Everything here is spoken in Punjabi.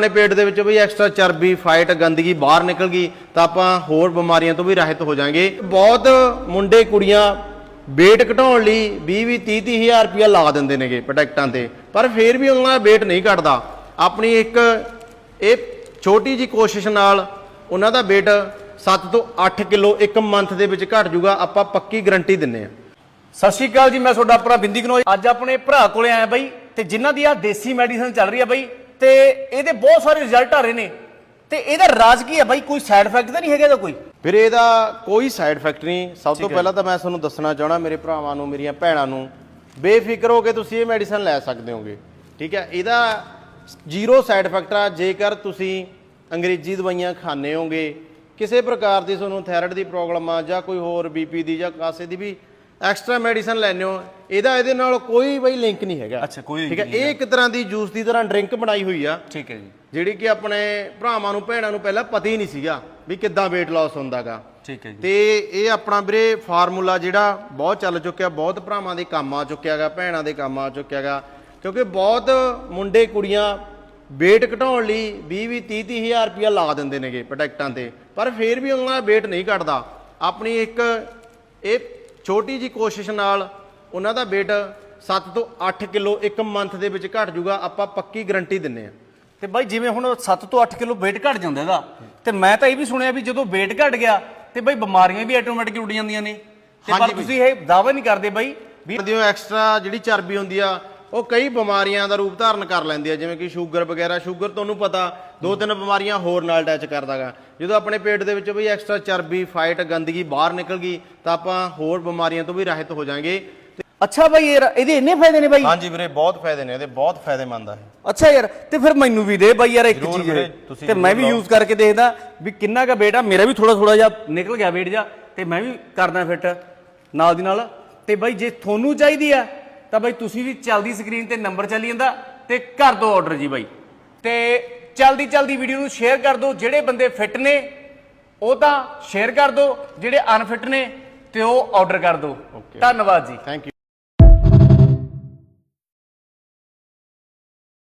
ਆਪਣੇ ਪੇਟ ਦੇ ਵਿੱਚੋਂ ਵੀ ਐਕਸਟਰਾ ਚਰਬੀ ਫਾਈਟ ਗੰਦਗੀ ਬਾਹਰ ਨਿਕਲ ਗਈ, ਤਾਂ ਆਪਾਂ ਹੋਰ ਬਿਮਾਰੀਆਂ ਤੋਂ ਵੀ ਰਾਹਤ ਹੋ ਜਾਾਂਗੇ। ਬਹੁਤ ਮੁੰਡੇ ਕੁੜੀਆਂ weight ਘਟਾਉਣ ਲਈ 20 20 30 30 ਹਜ਼ਾਰ ਰੁਪਇਆ ਲਾ ਦਿੰਦੇ ਨੇਗੇ ਪ੍ਰੋਡਕਟਾਂ ਤੇ, ਪਰ ਫਿਰ ਵੀ ਉਹਨਾਂ ਦਾ weight ਨਹੀਂ ਘਟਦਾ। ਆਪਣੀ ਇੱਕ ਇਹ ਛੋਟੀ ਜੀ ਕੋਸ਼ਿਸ਼ ਨਾਲ ਉਹਨਾਂ ਦਾ weight 7 ਤੋਂ 8 ਕਿਲੋ ਇੱਕ ਮੰਥ ਦੇ ਵਿੱਚ ਘਟ ਜਾਊਗਾ, ਆਪਾਂ ਪੱਕੀ ਗਰੰਟੀ ਦਿੰਨੇ ਆ ਸਤਿ ਸ਼੍ਰੀ ਅਕਾਲ ਜੀ, ਮੈਂ ਤੁਹਾਡਾ ਆਪਣਾ ਬਿੰਦੀ ਕਨੋਜ ਅੱਜ ਆਪਣੇ ਭਰਾ ਕੋਲੇ ਆਇਆ ਬਾਈ, ਤੇ ਜਿਨ੍ਹਾਂ ਦੀ ਆ ਦੇਸੀ ਮੈਡੀਸਨ ਚੱਲ ਰਹੀ ਆ ਬਾਈ ਤੇ ਇਹਦੇ ਬਹੁਤ ਸਾਰੇ ਰਿਜ਼ਲਟ ਆ ਰਹੇ ਨੇ। ਤੇ ਇਹਦਾ ਰਾਜ ਕੀ ਹੈ ਬਾਈ? ਕੋਈ ਸਾਈਡ ਇਫੈਕਟ ਤਾਂ ਨਹੀਂ ਹੈਗਾ ਇਹਦਾ ਕੋਈ? ਫਿਰ ਇਹਦਾ ਕੋਈ ਸਾਈਡ ਇਫੈਕਟ ਨਹੀਂ। ਸਭ ਤੋਂ ਪਹਿਲਾਂ ਤਾਂ ਮੈਂ ਤੁਹਾਨੂੰ ਦੱਸਣਾ ਚਾਹਣਾ ਮੇਰੇ ਭਰਾਵਾਂ ਨੂੰ ਮੇਰੀਆਂ ਭੈਣਾਂ ਨੂੰ ਬੇਫਿਕਰ ਹੋ ਕੇ ਤੁਸੀਂ ਇਹ ਮੈਡੀਸਨ ਲੈ ਸਕਦੇ ਹੋਗੇ। ਠੀਕ ਹੈ? ਇਹਦਾ ਜ਼ੀਰੋ ਸਾਈਡ ਇਫੈਕਟ ਆ। ਜੇਕਰ ਤੁਸੀਂ ਅੰਗਰੇਜ਼ੀ ਦਵਾਈਆਂ ਖਾਣੇ ਹੋਗੇ ਕਿਸੇ ਪ੍ਰਕਾਰ ਦੀ ਤੁਹਾਨੂੰ ਥਾਇਰਾਇਡ ਦੀ ਪ੍ਰੋਬਲਮ ਆ ਜਾਂ ਕੋਈ ਹੋਰ ਬੀਪੀ ਦੀ ਜਾਂ ਕਾਸੇ ਦੀ ਵੀ ਐਕਸਟਰਾ ਮੈਡੀਸਨ ਲੈਣੇ ਹੋ ਇਹਦਾ ਇਹਦੇ ਨਾਲ ਕੋਈ ਬਈ ਲਿੰਕ ਨਹੀਂ ਹੈਗਾ। ਅੱਛਾ, ਕੋਈ ਠੀਕ ਹੈ ਇਹ ਇੱਕ ਤਰ੍ਹਾਂ ਦੀ ਜੂਸ ਦੀ ਤਰ੍ਹਾਂ ਡਰਿੰਕ ਬਣਾਈ ਹੋਈ ਆ। ਠੀਕ ਹੈ ਜੀ। ਜਿਹੜੀ ਕਿ ਆਪਣੇ ਭਰਾਵਾਂ ਨੂੰ ਭੈਣਾਂ ਨੂੰ ਪਹਿਲਾਂ ਪਤਾ ਹੀ ਨਹੀਂ ਸੀਗਾ ਵੀ ਕਿੱਦਾਂ weight loss ਹੁੰਦਾਗਾ। ਠੀਕ ਹੈ ਜੀ। ਤੇ ਇਹ ਆਪਣਾ ਵੀਰੇ ਫਾਰਮੂਲਾ ਜਿਹੜਾ ਬਹੁਤ ਚੱਲ ਚੁੱਕਿਆ ਬਹੁਤ ਭਰਾਵਾਂ ਦੇ ਕੰਮ ਆ ਚੁੱਕਿਆਗਾ ਭੈਣਾਂ ਦੇ ਕੰਮ ਆ ਚੁੱਕਿਆਗਾ। ਕਿਉਂਕਿ ਬਹੁਤ ਮੁੰਡੇ ਕੁੜੀਆਂ weight ਘਟਾਉਣ ਲਈ 20 20 30 30 ਹਜ਼ਾਰ ਰੁਪਇਆ ਲਾ ਦਿੰਦੇ ਨੇਗੇ ਪ੍ਰੋਡਕਟਾਂ ਤੇ। ਪਰ ਫਿਰ ਵੀ ਉਹਨਾਂ ਦਾ weight ਨਹੀਂ ਘਟਦਾ। ਆਪਣੀ ਇੱਕ ਇਹ ਛੋਟੀ ਜੀ ਕੋਸ਼ਿਸ਼ ਨਾਲ ਉਹਨਾਂ ਦਾ weight 7 ਤੋਂ 8 ਕਿਲੋ ਇੱਕ ਮੰਥ ਦੇ ਵਿੱਚ ਘਟ ਜਾਊਗਾ ਆਪਾਂ ਪੱਕੀ ਗਾਰੰਟੀ ਦਿੰਨੇ ਆ ਤੇ ਬਾਈ ਜਿਵੇਂ ਹੁਣ 7 ਤੋਂ 8 ਕਿਲੋ weight ਘਟ ਜਾਂਦਾ ਇਹਦਾ ਤੇ ਮੈਂ ਤਾਂ ਇਹ ਵੀ ਸੁਣਿਆ ਵੀ ਜਦੋਂ weight ਘਟ ਗਿਆ ਤੇ ਬਾਈ ਬਿਮਾਰੀਆਂ ਵੀ ਆਟੋਮੈਟਿਕ ਉੱਡ ਜਾਂਦੀਆਂ ਨੇ ਤੇ ਪਰ। ਤੁਸੀਂ ਇਹ ਦਾਅਵਾ ਨਹੀਂ ਕਰਦੇ ਬਾਈ ਵੀ ਦਿਓ ਐਕਸਟਰਾ ਜਿਹੜੀ ਚਰਬੀ ਹੁੰਦੀ ਆ ਉਹ ਕਈ ਬਿਮਾਰੀਆਂ ਦਾ ਰੂਪ ਧਾਰਨ ਕਰ ਲੈਂਦੀ ਆ ਜਿਵੇਂ ਕਿ ਸ਼ੂਗਰ ਵਗੈਰਾ। ਸ਼ੂਗਰ ਤੁਹਾਨੂੰ ਪਤਾ ਦੋ ਤਿੰਨ ਬਿਮਾਰੀਆਂ ਹੋਰ ਨਾਲ ਅਟੈਚ ਕਰਦਾਗਾ। ਜਦੋਂ ਆਪਣੇ ਪੇਟ ਦੇ ਵਿੱਚੋਂ ਵੀ ਐਕਸਟਰਾ ਚਰਬੀ ਫਾਈਟ ਗੰਦਗੀ ਬਾਹਰ ਨਿਕਲ ਗਈ ਤਾਂ ਆਪਾਂ ਹੋਰ ਬਿਮਾਰੀਆਂ ਤੋਂ ਵੀ ਰਹਿਤ ਹੋ ਜਾਾਂਗੇ। ਅੱਛਾ ਬਾਈ ਇਹ ਇਹਦੇ ਇੰਨੇ ਫਾਇਦੇ ਨੇ ਬਾਈ? ਹਾਂਜੀ ਵੀਰੇ ਬਹੁਤ ਫਾਇਦੇ ਨੇ ਇਹਦੇ ਬਹੁਤ ਫਾਇਦੇਮੰਦ ਆ ਅੱਛਾ ਯਾਰ ਤੇ ਫਿਰ ਮੈਨੂੰ ਵੀ ਦੇ ਬਾਈ ਯਾਰ ਇੱਕ ਜ਼ਰੂਰ ਚੀਜ਼। ਵੀਰੇ, ਇਹ। ਤੁਸੀਂ ਤੇ ਮੈਂ ਵੀ ਯੂਜ਼ ਕਰਕੇ ਦੇਖਦਾ ਵੀ ਕਿੰਨਾ ਕਾ ਆ। ਮੇਰਾ ਵੀ ਥੋੜਾ ਥੋੜਾ ਜਿਹਾ ਨਿਕਲ ਗਿਆ weight ਜਾ ਤੇ ਮੈਂ ਵੀ ਕਰਦਾ ਫਿੱਟ ਨਾਲ ਦੀ ਨਾਲ। ਤੇ ਬਾਈ ਜੇ ਤੁਹਾਨੂੰ ਚਾਹੀਦੀ ਆ ਤਾਂ ਬਾਈ ਤੁਸੀਂ ਵੀ ਚਲਦੀ ਸਕਰੀਨ ਤੇ ਨੰਬਰ ਚੱਲੀ ਜਾਂਦਾ ਤੇ ਕਰ ਦਿਓ ਆਰਡਰ ਜੀ ਬਾਈ। ਤੇ ਚਲਦੀ ਚਲਦੀ ਵੀਡੀਓ ਨੂੰ ਸ਼ੇਅਰ ਕਰ ਦਿਓ ਜਿਹੜੇ ਬੰਦੇ ਫਿੱਟ ਨੇ ਉਹ ਤਾਂ ਸ਼ੇਅਰ ਕਰ ਦਿਓ ਜਿਹੜੇ ਅਨਫਿਟ ਨੇ ਤੇ ਉਹ ਆਰਡਰ ਕਰ ਦਿਓ ਧੰਨਵਾਦ ਜੀ। Thank you